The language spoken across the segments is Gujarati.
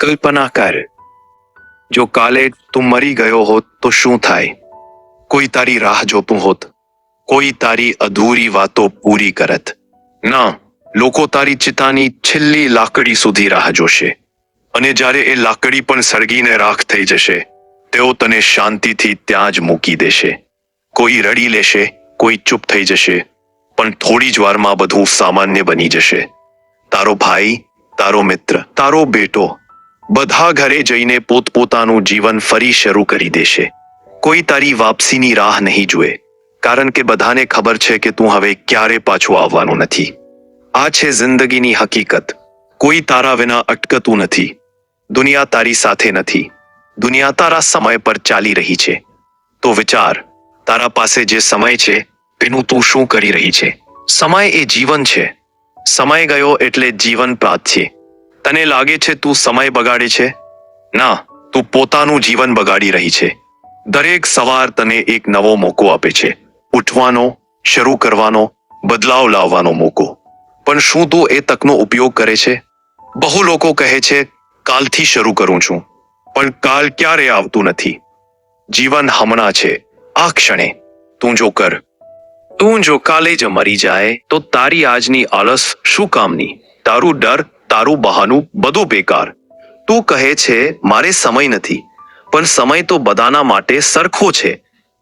કલ્પના કર જો કાલે તું મરી ગયો હોત તો શું થાય? કોઈ તારી રાહ જોતું હોત, કોઈ તારી અધૂરી વાતો પૂરી કરત. ના, લોકો તારી ચિતાની છેલ્લી લાકડી સુધી રાહ જોશે. અને જ્યારે એ લાકડી પણ સળગીને રાખ થઈ જશે, તેઓ તને શાંતિથી ત્યાં જ મૂકી દેશે. કોઈ રડી લેશે, કોઈ ચૂપ થઈ જશે, પણ થોડી જ વારમાં બધું સામાન્ય બની જશે. તારો ભાઈ, તારો મિત્ર, તારો બેટો બધા ઘરે જઈને પોતપોતાનું જીવન ફરી શરૂ કરી દેશે. કોઈ તારી વાપસીની રાહ નહીં જુએ, કારણ કે બધાને ખબર છે કે તું હવે ક્યારે પાછું આવવાનું નથી. આ છે જિંદગીની હકીકત. કોઈ તારા વિના અટકતું નથી. દુનિયા તારી સાથે નથી. દુનિયા તારા સમય પર ચાલી રહી છે. તો વિચાર, તારા પાસે જે સમય છે, તેનું તું શું કરી રહી છે? સમય એ જીવન છે. સમય ગયો એટલે જીવન પ્રાપ્ત છે. તને લાગે છે તું સમય બગાડે છે? ના, તું પોતાનું જીવન બગાડી રહી છે. દરેક સવાર તને એક નવો મોકો આપે છે. ઉઠવાનો, શરૂ કરવાનો, બદલાવ લાવવાનો મોકો. પણ શું તું એ તકનો ઉપયોગ કરે છે? બહુ લોકો કહે છે, કાલથી શરૂ કરું છું. પણ કાલ ક્યારે આવતું નથી? જીવન હમણાં છે. આ ક્ષણે. તું જો કર. તું જો કાલે જ મરી જાય, તો તારી આજની આળસ શું કામની? તારું ડર તારું બહાનું બધું બેકાર. તું કહે છે, મારે સમય નથી, પણ સમય તો બધાના માટે સરખો છે.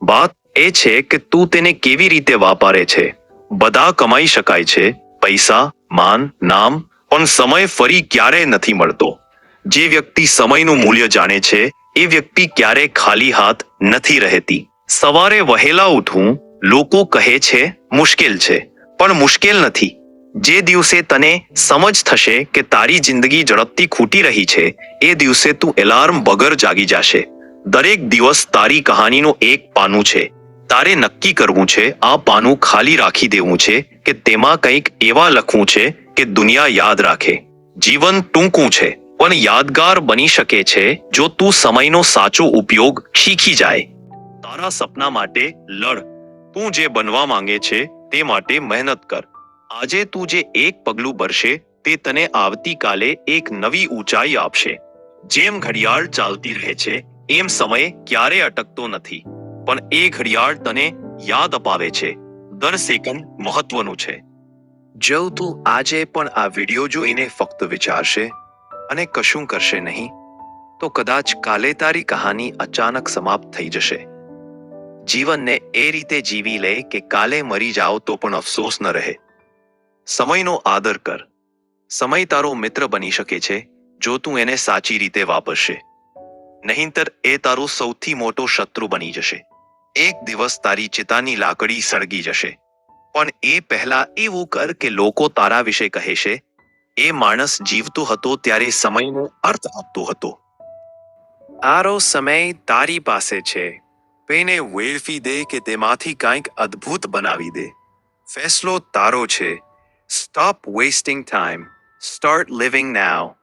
વાત એ છે કે તું તેને કેવી રીતે વાપરે છે? બધા કમાઈ શકાય છે, પૈસા, માન, નામ, પણ સમય ફરી ક્યારે નથી મળતો. જે વ્યક્તિ સમયનું મૂલ્ય જાણે છે, એ વ્યક્તિ ક્યારે ખાલી હાથ નથી રહેતી. સવારે વહેલા ઉઠવું લોકો કહે છે, મુશ્કેલ છે, પણ મુશ્કેલ નથી. જે દિવસે તને સમજ થશે કે તારી જિંદગી ઝડપથી ખૂટી રહી છે, એ દિવસે તું એલાર્મ વગર જાગી જશે. દરેક દિવસ તારી કહાનીનું એક પાનું છે. તારે નક્કી કરવું છે, આ પાનું ખાલી રાખી દેવું છે કે તેમાં કંઈક એવા લખવું છે કે દુનિયા યાદ રાખે. જીવન ટૂંકું છે, પણ યાદગાર બની શકે છે જો તું સમયનો સાચો ઉપયોગ શીખી જાય. તારા સપના માટે લડ. તું જે બનવા માંગે છે, તે માટે મહેનત કર. આજે તું જે એક પગલું ભરશે, તે તને આવતીકાલે એક નવી ઊંચાઈ આપશે. જેમ ઘડિયાળ ચાલતી રહે છે, એમ સમય ક્યારે અટકતો નથી. પણ એ ઘડિયાળ તને યાદ અપાવે છે. દર સેકન્ડ મહત્વનું છે. જો તું આજે પણ આ વીડિયો જોઈને ફક્ત વિચારશે અને કશું કરશે નહીં, તો કદાચ કાલે તારી કહાની અચાનક સમાપ્ત થઈ જશે. જીવનને એ રીતે જીવી લે કે કાલે મરી જાઓ તો પણ અફસોસ ન રહે. સમયનો આદર કર. સમય તારો મિત્ર બની શકે છે, જો તું એને સાચી રીતે વાપરશે. નહીંતર એ તારો સૌથી મોટો શત્રુ બની જશે. એક દિવસ તારી ચિતાની લાકડી સળગી જશે. પણ એ પહેલા એવું કર કે લોકો તારા વિશે કહેશે એ માણસ જીવતો હતો ત્યારે સમયનો અર્થ આપતો હતો. આરો સમય તારી પાસે છે. તેને વેડફી દે કે તેમાંથી કંઈક અદ્ભુત બનાવી દે. ફેસલો તારો છે. Stop wasting time. Start living now.